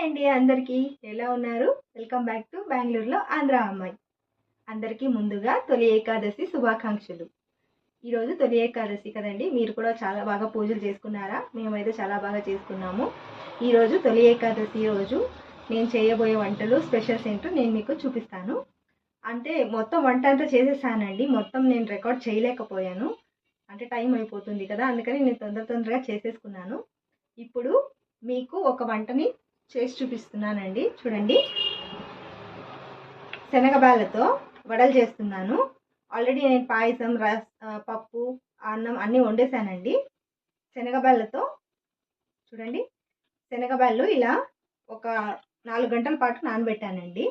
Hi అండి అందరికీ. ఎలా ఉన్నారు? వెల్కమ్ బ్యాక్ టు బెంగళూరులో ఆంధ్ర అమ్మాయి. అందరికీ ముందుగా తొలి ఏకాదశి శుభాకాంక్షలు. ఈరోజు తొలి ఏకాదశి కదండి మీరు కూడా చాలా బాగా పూజలు చేసుకున్నారా? మేమైతే చాలా బాగా చేసుకున్నాము. ఈరోజు తొలి ఏకాదశి రోజు నేను చేయబోయే వంటలు స్పెషల్స్ ఏంటో నేను మీకు చూపిస్తాను. అంటే మొత్తం వంట అంతా చేసేసానండి. మొత్తం నేను రికార్డ్ చేయలేకపోయాను. అంటే టైం అయిపోతుంది కదా అందుకని నేను తొందర తొందరగా చేసేసుకున్నాను. ఇప్పుడు మీకు ఒక వంటని చేసి చూపిస్తున్నానండి. చూడండి. శనగబాళ్ళతో వడలు చేస్తున్నాను. ఆల్రెడీ నేను పాయసం రస్ పప్పు అన్నం అన్నీ వండేసానండి శనగబాళ్ళతో చూడండి. శనగబాళ్ళు ఇలా ఒక నాలుగు గంటల పాటు నానబెట్టానండి.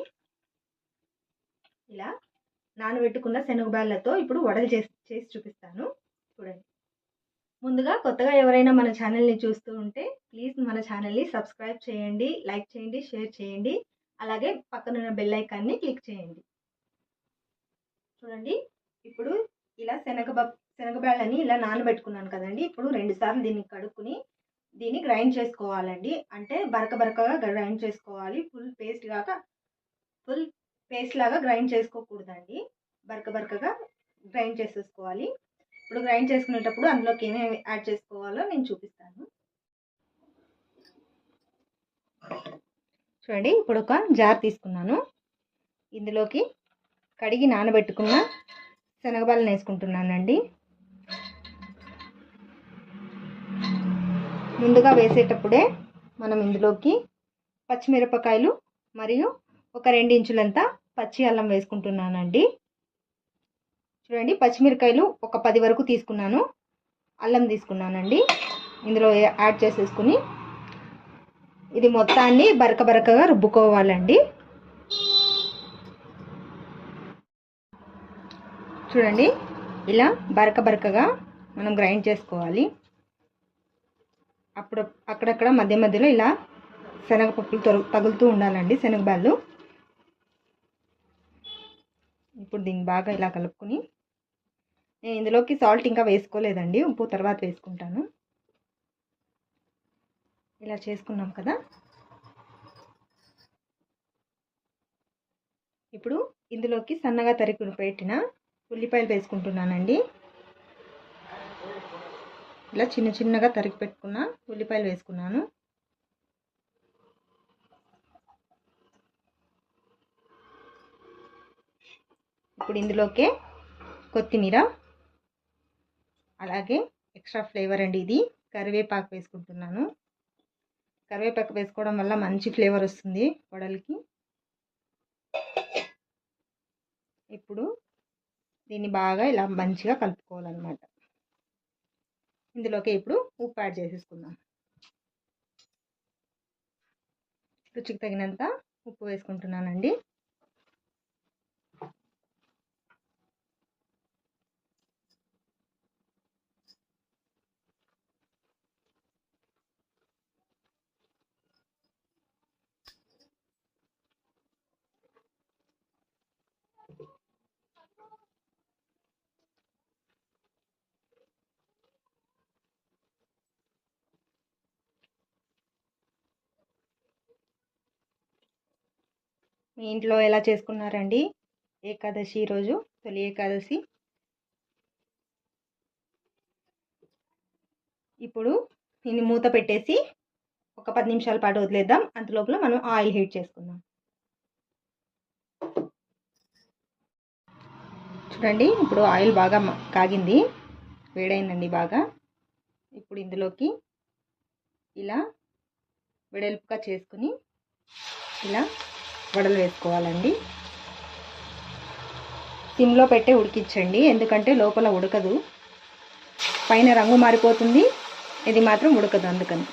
ఇలా నానబెట్టుకున్న శనగబాళ్ళతో ఇప్పుడు వడలు చేసి చేసి చూపిస్తాను. చూడండి. ముందుగా కొత్తగా ఎవరైనా మన ఛానల్ని చూస్తూ ఉంటే ప్లీజ్ మన ఛానల్ని సబ్స్క్రైబ్ చేయండి లైక్ చేయండి షేర్ చేయండి. అలాగే పక్కనున్న బెల్ ఐకాన్ని క్లిక్ చేయండి. చూడండి ఇప్పుడు ఇలా శనగ శనగబేళ్ళని ఇలా నానబెట్టుకున్నాను కదండి. ఇప్పుడు రెండు సార్లు దీన్ని కడుక్కుని దీన్ని గ్రైండ్ చేసుకోవాలండి. అంటే బరక బరకగా గ్రైండ్ చేసుకోవాలి. ఫుల్ పేస్ట్ కాక ఫుల్ పేస్ట్ లాగా గ్రైండ్ చేసుకోకూడదండి. బరక బరకగా గ్రైండ్ చేసేసుకోవాలి. ఇప్పుడు గ్రైండ్ చేసుకునేటప్పుడు అందులోకి ఏమేమి యాడ్ చేసుకోవాలో నేను చూపిస్తాను. చూడండి ఇప్పుడు ఒక జార్ తీసుకున్నాను. ఇందులోకి కడిగి నానబెట్టుకున్న శనగబాలను వేసుకుంటున్నానండి. ముందుగా వేసేటప్పుడే మనం ఇందులోకి పచ్చిమిరపకాయలు మరియు ఒక రెండు ఇంచులంతా పచ్చి అల్లం వేసుకుంటున్నానండి. చూడండి పచ్చిమిరకాయలు ఒక పది వరకు తీసుకున్నాను. అల్లం తీసుకున్నానండి. ఇందులో యాడ్ చేసేసుకుని ఇది మొత్తాన్ని బరక బరకగా రుబ్బుకోవాలండి. చూడండి ఇలా బరక బరకగా మనం గ్రైండ్ చేసుకోవాలి. అప్పుడు అక్కడక్కడ మధ్య మధ్యలో ఇలా శనగపప్పులు తొరు తగులుతూ ఉండాలండి శనగబాళ్ళు. ఇప్పుడు దీన్ని బాగా ఇలా కలుపుకొని నేను ఇందులోకి సాల్ట్ ఇంకా వేసుకోలేదండి ఉప్పు తర్వాత వేసుకుంటాను. ఇలా చేసుకున్నాం కదా. ఇప్పుడు ఇందులోకి సన్నగా తరిగి పెట్టిన ఉల్లిపాయలు వేసుకుంటున్నానండి. ఇలా చిన్న చిన్నగా తరిగి పెట్టుకున్న ఉల్లిపాయలు వేసుకున్నాను. ఇప్పుడు ఇందులోకే కొత్తిమీర అలాగే ఎక్స్ట్రా ఫ్లేవర్ అండి ఇది. కరివేపాకు వేసుకుంటున్నాను. కరివేపాకు వేసుకోవడం వల్ల మంచి ఫ్లేవర్ వస్తుంది వడలకి. ఇప్పుడు దీన్ని బాగా ఇలా మంచిగా కలుపుకోవాలన్నమాట. ఇందులోకి ఇప్పుడు ఉప్పు యాడ్ చేసేసుకుందాం. రుచికి తగినంత ఉప్పు వేసుకుంటున్నానండి. మీ ఇంట్లో ఎలా చేసుకున్నారండి? ఏకాదశి రోజు తొలి ఏకాదశి. ఇప్పుడు దీన్ని మూత పెట్టేసి ఒక పది నిమిషాల పాటు వదిలేద్దాం. అంతలోపల మనం ఆయిల్ హీట్ చేసుకుందాం. చూడండి ఇప్పుడు ఆయిల్ బాగా కాగింది. వేడైందండి బాగా. ఇప్పుడు ఇందులోకి ఇలా వెడల్పుగా చేసుకుని ఇలా వడలు వేసుకోవాలండి. సిమ్లో పెట్టే ఉడికించండి ఎందుకంటే లోపల ఉడకదు. పైన రంగు మారిపోతుంది ఇది మాత్రం ఉడకదు అందుకని.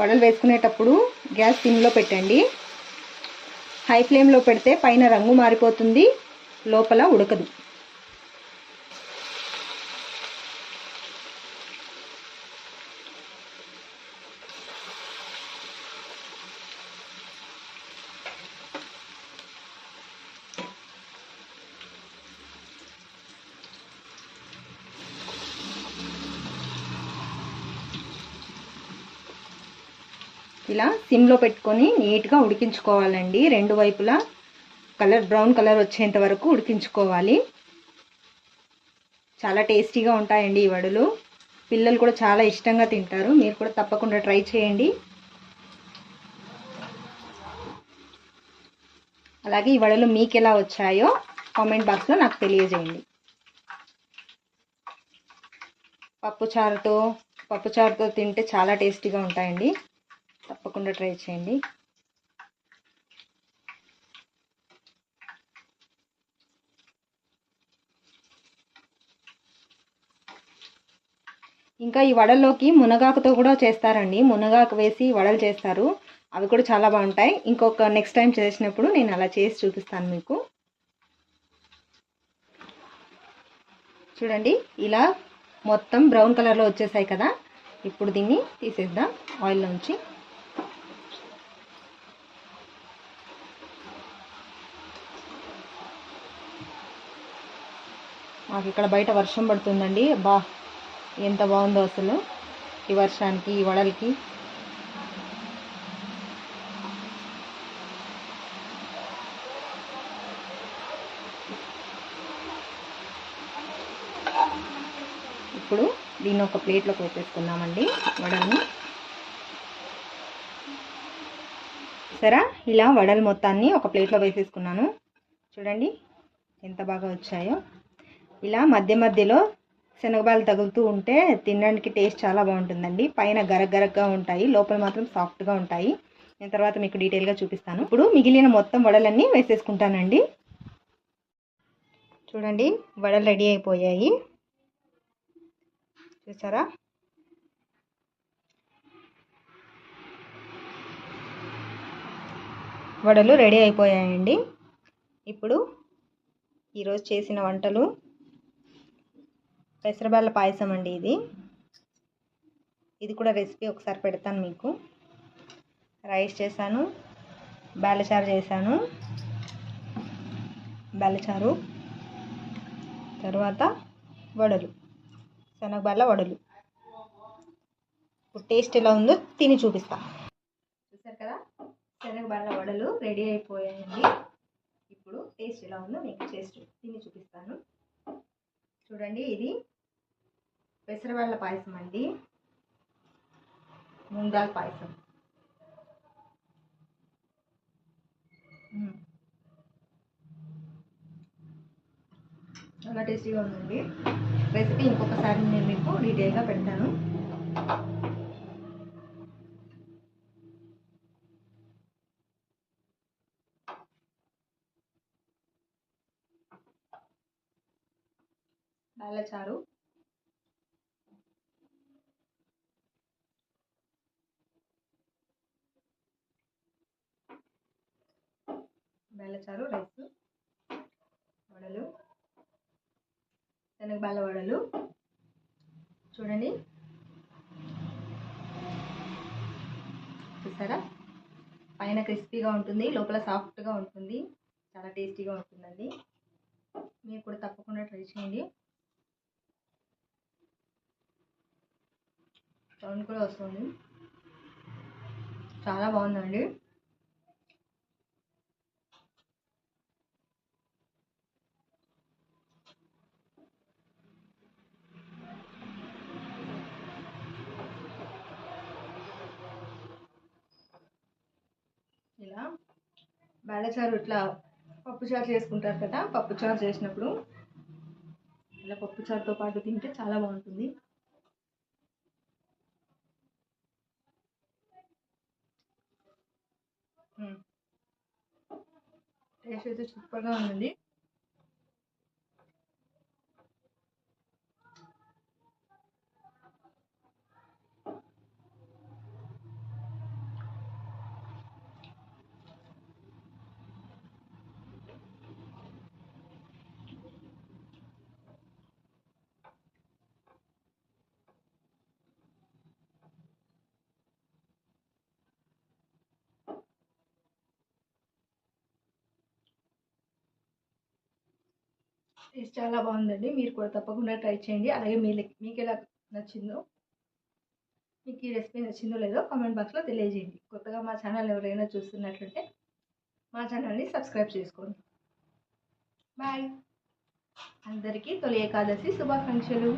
వడలు వేసుకునేటప్పుడు గ్యాస్ సిమ్లో పెట్టండి. హై ఫ్లేమ్లో పెడితే పైన రంగు మారిపోతుంది లోపల ఉడకదు. ఇలా సిమ్లో పెట్టుకొని నీట్గా ఉడికించుకోవాలండి. రెండు వైపులా కలర్ బ్రౌన్ కలర్ వచ్చేంత వరకు ఉడికించుకోవాలి. చాలా టేస్టీగా ఉంటాయండి ఈ వడలు. పిల్లలు కూడా చాలా ఇష్టంగా తింటారు. మీరు కూడా తప్పకుండా ట్రై చేయండి. అలాగే ఈ వడలు మీకు ఎలా వచ్చాయో కామెంట్ బాక్స్లో నాకు తెలియజేయండి. పప్పుచారుతో పప్పుచారుతో తింటే చాలా టేస్టీగా ఉంటాయండి. తప్పకుండా ట్రై చేయండి. ఇంకా ఈ వడల్లోకి మునగాకుతో కూడా చేస్తారండి. మునగాకు వేసి వడలు చేస్తారు. అవి కూడా చాలా బాగుంటాయి. ఇంకొక నెక్స్ట్ టైం చేసినప్పుడు నేను అలా చేసి చూపిస్తాను మీకు. చూడండి ఇలా మొత్తం బ్రౌన్ కలర్లో వచ్చేసాయి కదా. ఇప్పుడు దీన్ని తీసేద్దాం. ఆయిల్లోంచి మాకు ఇక్కడ బయట వర్షం పడుతుందండి. బా ఎంత బాగుందో అసలు ఈ వర్షానికి ఈ వడలకి. ఇప్పుడు దీన్ని ఒక ప్లేట్లోకి వేసేసుకున్నామండి వడల్ని సరే ఇలా వడలు మొత్తాన్ని ఒక ప్లేట్లో వేసేసుకున్నాను. చూడండి ఎంత బాగా వచ్చాయో. ఇలా మధ్య మధ్యలో శనగబాలు తగులుతూ ఉంటే తినడానికి టేస్ట్ చాలా బాగుంటుందండి. పైన గరగరగ్గా ఉంటాయి. లోపల మాత్రం సాఫ్ట్గా ఉంటాయి. నేను తర్వాత మీకు డీటెయిల్గా చూపిస్తాను. ఇప్పుడు మిగిలిన మొత్తం వడలన్నీ వేసేసుకుంటానండి. చూడండి వడలు రెడీ అయిపోయాయి. చూసారా? వడలు రెడీ అయిపోయాయండి. ఇప్పుడు ఈరోజు చేసిన వంటలు పెసరబాళ్ళ పాయసం అండి ఇది. ఇది కూడా రెసిపీ ఒకసారి పెడతాను మీకు. రైస్ చేశాను బాలచారు చేశాను బాలచారు తర్వాత వడలు శనగబాళ్ళ వడలు. ఇప్పుడు టేస్ట్ ఎలా ఉందో తిని చూపిస్తా. చూసారు కదా? శనగబాల వడలు రెడీ అయిపోయాయండి. ఇప్పుడు టేస్ట్ ఎలా ఉందో మీకు చేసి తిని చూపిస్తాను. చూడండి ఇది పెసరబాళ్ళ పాయసం అండి. ముందాల్ పాయసం. చాలా టేస్టీగా ఉందండి. రెసిపీ ఇంకొకసారి నేను మీకు డీటెయిల్గా పెడతాను. చారు బెల్లచారు రైస్ వడలు శనగబాల వడలు. చూడండి. చూసారా? పైన క్రిస్పీగా ఉంటుంది లోపల సాఫ్ట్గా ఉంటుంది చాలా టేస్టీగా ఉంటుందండి. మీరు కూడా తప్పకుండా ట్రై చేయండి. సౌండ్ కూడా వస్తుంది. చాలా బాగుందండి. ఇలా బేడచారు ఇట్లా పప్పుచారు చేసుకుంటారు కదా పప్పుచారు చేసినప్పుడు. ఇలా పప్పుచారుతో పాటు తింటే చాలా బాగుంటుంది. టేస్ట్ అయితే సూపర్గా ఉందండి. టేస్ట్ చాలా బాగుందండి. మీరు కూడా తప్పకుండా ట్రై చేయండి. అలాగే మీ మీకు ఎలా నచ్చిందో మీకు ఈ రెసిపీ నచ్చిందో లేదో కామెంట్ బాక్స్లో తెలియజేయండి. కొత్తగా మా ఛానల్ ఎవరైనా చూస్తున్నట్లయితే మా ఛానల్ని సబ్స్క్రైబ్ చేసుకోండి. బాయ్. అందరికీ తొలి ఏకాదశి శుభాకాంక్షలు.